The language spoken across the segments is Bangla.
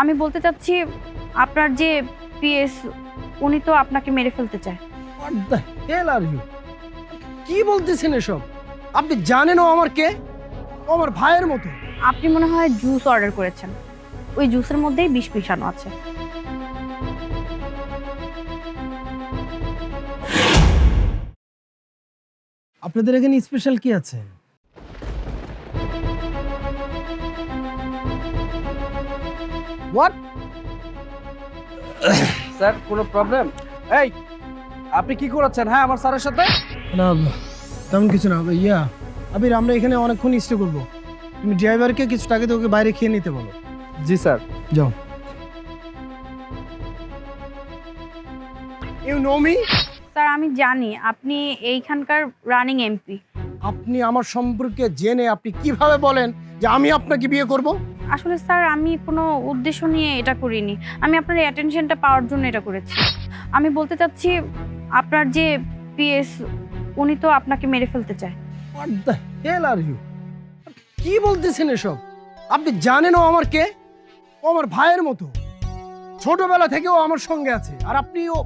আমি বলতে চাচ্ছি আপনার যে পিএস উনি তো আপনাকে মেরে ফেলতে চায়। কি বলতেছেন এসব? আপনি জানেন ও আমার কে? ও আমার ভাইয়ের মতো। আপনি মনে হয় জুস অর্ডার করেছেন। ওই জুসের মধ্যেই বিষ মিশানো আছে। আপনাদের এখানে স্পেশাল কি আছে? হোয়াট স্যার কোনো প্রবলেম এই আপনি কি করেছেন হ্যাঁ আমার স্যারের সাথে? না তেমন কিছু না ইয়া। আবির আমরা এখানে অনেকক্ষণ স্টে করব। তুমি ড্রাইভারকে কিছু টাকা দিয়ে ওকে বাইরে খেয়ে নিতে বলো। জি স্যার। যাও। ইউ নো মি স্যার আমি জানি আপনি এইখানকার রানিং এমপি আপনি আমার সম্পর্কে জেনে আপনি কীভাবে বলেন যে আমি আপনাকে বিয়ে করব? আসলে স্যার, আমি কোনো উদ্দেশ্য নিয়ে এটা করিনি। আমি আপনার অ্যাটেনশনটা পাওয়ার জন্য এটা করেছি। আমি বলতে চাচ্ছি, আপনার যে পিএস উনি তো আপনাকে মেরে ফেলতে চায়। What the hell are you কি বলতেছেন এসব? আপনি জানেন ও আমার কে? ও আমার ভাইয়ের মতো। ছোটবেলা থেকেও আমার সঙ্গে আছে। আর আপনি ও,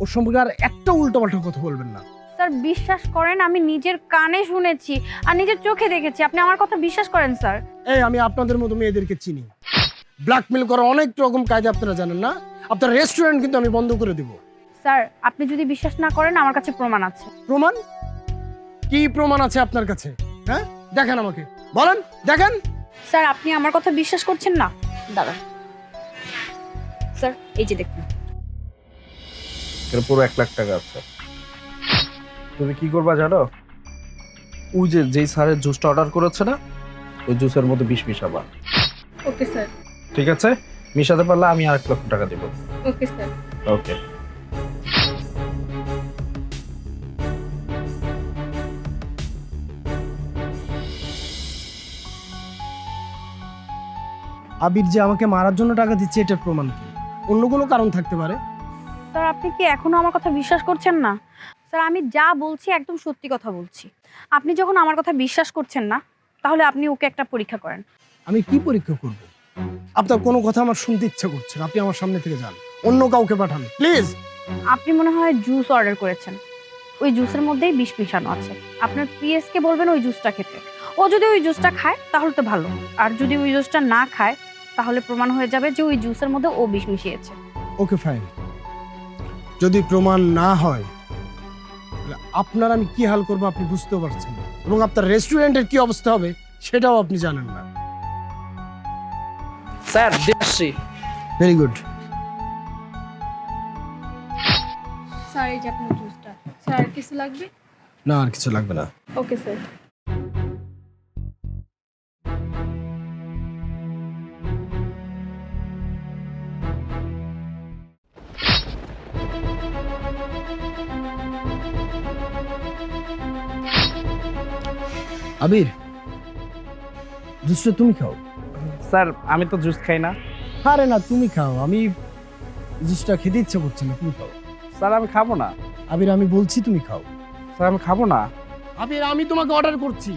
ওর সম্পর্কে আর একটা উল্টোপাল্টা কথা বলবেন না। স্যার বিশ্বাস করেন? আমি নিজের কানে শুনেছি আর নিজের চোখে দেখেছি। আপনি আমার কথা বিশ্বাস করেন স্যার? এই আমি আপনাদের মতো মেয়েদেরকে চিনি। ব্ল্যাকমেল করার অনেক রকম কাজ আপনারা জানেন না? আপনার রেস্টুরেন্ট কিন্তু আমি বন্ধ করে দিব। স্যার আপনি যদি বিশ্বাস না করেন আমার কাছে প্রমাণ আছে। প্রমাণ? কি প্রমাণ আছে আপনার কাছে? হ্যাঁ? দেখেন আমাকে। বলেন দেখেন। স্যার আপনি আমার কথা বিশ্বাস করছেন না? দাদা স্যার এই যে দেখুন। এর পুরো এক লাখ টাকা আছে। তুমি কি করবা জানো? ওই যে যেই স্যারের জুসটা অর্ডার করেছে না ওই জুসের মধ্যে বিষ মিশাবা। Okay sir. ঠিক আছে? মিশাতে পারলে আমি আরেক লক্ষ টাকা দেবো। Okay sir. ওকে। আবির যে আমাকে মারার জন্য টাকা দিচ্ছে এটার প্রমাণ কি? অন্য কোনো কারণ থাকতে পারে? স্যার আপনি কি এখনও আমার কথা বিশ্বাস করছেন না? স্যার আমি যা বলছি একদম সত্যি কথা বলছি। আপনি যখন আমার কথা বিশ্বাস করছেন না তাহলে আপনি ওকে একটা পরীক্ষা করেন। আমি কি পরীক্ষা করব? আপনার কোনো কথা আমার শুনতে ইচ্ছা করছে না। আপনি আমার সামনে থেকে যান। অন্য কাউকে পাঠান। প্লিজ! আপনি মনে হয় জুস অর্ডার করেছেন। ওই জুসের মধ্যেই বিষ মিশানো আছে। আপনার পিএসকে বলবেন ওই জুসটা খেতে। ও যদি ওই জুসটা খায় তাহলে তো ভালো। আর যদি ওই জুসটা না খায় তাহলে প্রমাণ হয়ে যাবে যে ওই জুসের মধ্যে ও বিষ মিশিয়েছে। Okay fine. যদি প্রমাণ না হয় আপনার আমি কি হাল করব আপনি বুঝতেও পারছেন না। এবং আপনার রেস্টুরেন্টের কি অবস্থা হবে সেটাও আপনি জানেন না। স্যার দেখছি ভেরি গুড স্যার এই যে আপনার জুসটা স্যার আর কিছু লাগবে? না আর কিছু লাগবে না। Okay sir. আবির জুসটা তুমি খাও। স্যার আমি তো জুস খাই না। আরে না তুমি খাও। আমি জুসটা খেতে ইচ্ছা করছে না তুমি খাও। স্যার আমি খাব না। আবির আমি বলছি তুমি খাও। স্যার আমি খাব না। আবির আমি তোমাকে অর্ডার করছি।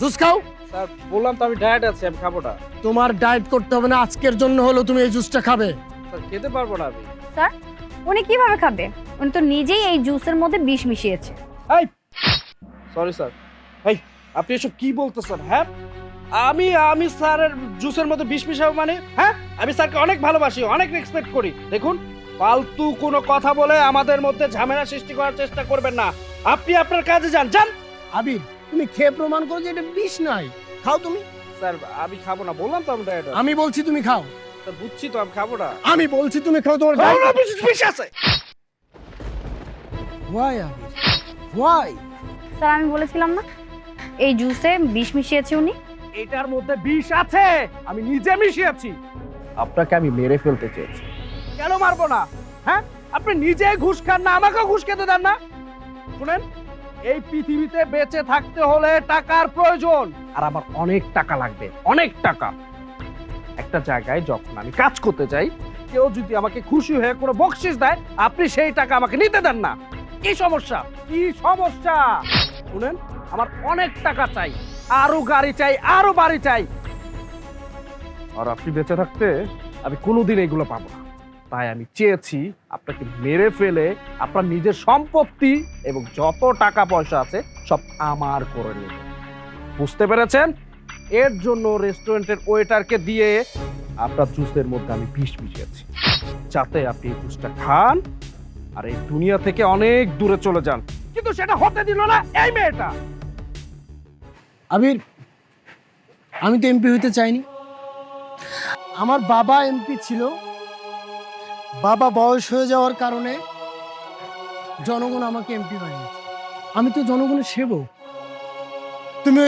জুস খাও? স্যার বললাম তো আমি ডায়েট আছি আমি খাব না। তোমার ডায়েট করতে হবে না আজকের জন্য হলো তুমি এই জুসটা খাবে। স্যার খেতে পারব না আমি। স্যার উনি কীভাবে খাবে? উনি তো নিজেই এই জুসের মধ্যে বিষ মিশিয়েছে। এই! সরি স্যার এই আপনি এসব কি বলতেছেন হ্যাঁ? আমি আমি স্যারের জুসের মধ্যে বিষ মিশাবো মানে হ্যাঁ? আমি স্যারকে অনেক ভালোবাসি অনেক রেসপেক্ট করি। দেখুন ফালতু কোনো কথা বলে আমাদের মধ্যে ঝামেলা সৃষ্টি করার চেষ্টা করবেন না। আপনি আপনার কাজে যান যান! আবির তুমি খেয়ে প্রমাণ করো যে এটা বিষ নাই খাও তুমি। স্যার আমি খাব না বললাম তো আমি ডায়েট আমি বলছি তুমি খাও। বুঝছি তো আমি খাব না। আমি বলছি তুমি খাও তোমার খাব না, বিষ আছে। ওয়াই আবির ওয়াই স্যার আমি বলেছিলাম না? এই জুসে বিষ মিশিয়েছে উনি। এটার মধ্যে বিষ আছে। আমি নিজে মিশিয়েছি। আপনাকে আমি মেরে ফেলতে চেয়েছি। কেন মারবো না? হ্যাঁ? আপনি নিজে ঘুষ খান না আমাকেও ঘুষ খেতে দেন না। শুনেন এই পৃথিবীতে বেঁচে থাকতে হলে টাকার প্রয়োজন। আর আমার অনেক টাকা লাগবে অনেক টাকা। একটা জায়গায় যখন আমি কাজ করতে যাই, কেউ যদি আমাকে খুশি হয়ে কোনো বকশিস দেয়, আপনি সেই টাকা আমাকে নিতে দেন না। কি সমস্যা? কি সমস্যা? শুনেন, আমার অনেক টাকা চাই, আরও গাড়ি চাই, আরও বাড়ি চাই। আর আপনি বেঁচে থাকতে আমি কোনোদিন এগুলো পাবো না। তাই আমি চেয়েছি আপনাকে মেরে ফেলে আপনার নিজের সম্পত্তি এবং যত টাকা পয়সা আছে সব আমার করে নিব বুঝতে পেরেছেন? এর জন্য রেস্টুরেন্টের ওয়েটারকে দিয়ে আপনার জুসের মধ্যে আমি বিষ মিশিয়েছি। যাতে আপনি এই জুসটা খান আর এই দুনিয়া থেকে অনেক দূরে চলে যান। কিন্তু সেটা হতে দিল না এই মেয়েটা। আবির আমি তো এমপি হইতে চাইনি। আমার বাবা এমপি ছিল। বাবা বয়স হয়ে যাওয়ার কারণে জনগণ আমাকে এমপি বানিয়েছে। আমি তো জনগণের সেবক। তুমি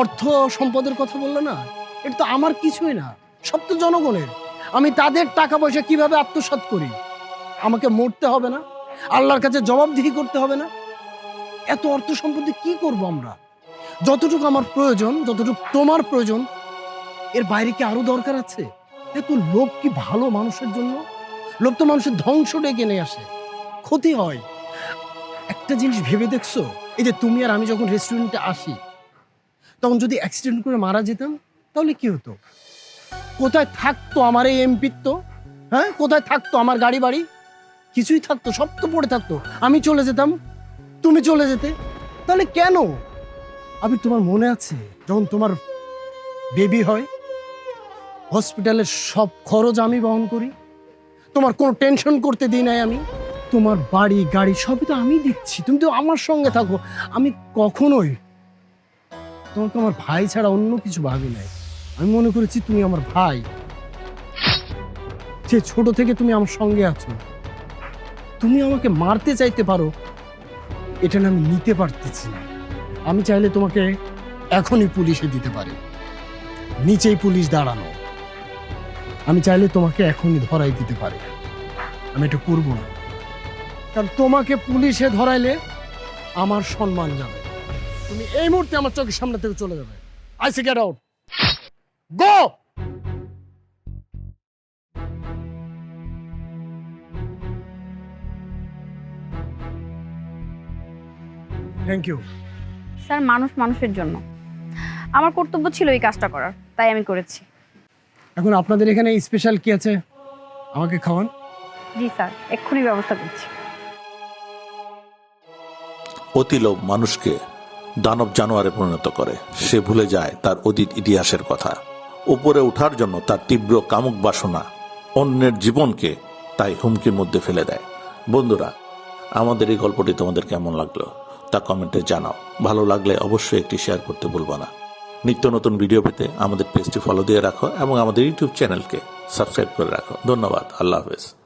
অর্থ সম্পদের কথা বললে না? এটা তো আমার কিছুই না, সব তো জনগণের। আমি তাদের টাকা পয়সা কীভাবে আত্মসাৎ করি? আমাকে মরতে হবে না? আল্লাহর কাছে জবাবদিহি করতে হবে না? এত অর্থ সম্পত্তি কি করব আমরা? যতটুকু আমার প্রয়োজন, যতটুকু তোমার প্রয়োজন, এর বাইরে কি আরও দরকার আছে? এত লোভ কি ভালো মানুষের জন্য? লোভ তো মানুষের ধ্বংস ডেকে নিয়ে আসে। ক্ষতি হয়। একটা জিনিস ভেবে দেখছ? এই যে তুমি আর আমি যখন রেস্টুরেন্টে আসি তখন যদি অ্যাক্সিডেন্ট করে মারা যেতাম, তাহলে কি হতো? কোথায় থাকতো আমার এই এমপিত্ব হ্যাঁ? কোথায় থাকতো আমার গাড়ি বাড়ি? কিছুই থাকতো, সব তো পড়ে থাকতো। আমি চলে যেতাম, তুমি চলে যেতে। তাহলে কেন? আমি তোমার মনে আছে, যখন তোমার বেবি হয় হসপিটালের সব খরচ আমি বহন করি। তোমার কোনো টেনশন করতে দিই নাই আমি। তোমার বাড়ি, গাড়ি, সবই তো আমি দিচ্ছি। তুমি তো আমার সঙ্গে থাকো। আমি কখনোই তোমাকে আমার ভাই ছাড়া অন্য কিছু ভাবি নাই। আমি মনে করেছি তুমি আমার ভাই। যে ছোট থেকে তুমি আমার সঙ্গে আছো। তুমি আমাকে মারতে চাইতে পারো, এটা না আমি নিতে পারতেছি না। আমি চাইলে তোমাকে এখনই পুলিশে দিতে পারি। নিচেই পুলিশ দাঁড়ানো। আমি চাইলে তোমাকে এখনই ধরাই দিতে পারি। আমি এটা করব না। কারণ তোমাকে পুলিশে ধরাইলে আমার সম্মান যাবে। তুমি এই মুহূর্তে আমার চোখের সামনে থেকে চলে যাবে। I say get out go thank you sir মানুষ মানুষের জন্য। আমার কর্তব্য ছিল এই কাজটা করার তাই আমি করেছি। এখন আপনাদের এখানে স্পেশাল কি আছে? আমাকে খাওয়ান। জি স্যার এক্ষুনি ব্যবস্থা করছি। অতি লোভ মানুষকে। দানব জানোয়ারে পরিণত করে। সে ভুলে যায় তার অতীত ইতিহাসের কথা। উপরে ওঠার জন্য তার তীব্র কামুক বাসনা অন্যের জীবনকে তাই হুমকির মধ্যে ফেলে দেয়। বন্ধুরা, আমাদের এই গল্পটি তোমাদের কেমন লাগল তা কমেন্টে জানাও। ভালো লাগলে অবশ্যই একটি শেয়ার করতে ভুলবা না। নিত্য নতুন ভিডিও পেতে আমাদের পেজটি ফলো দিয়ে রাখো এবং আমাদের ইউটিউব চ্যানেলকে সাবস্ক্রাইব করে রাখো। ধন্যবাদ। আল্লাহ হাফেজ।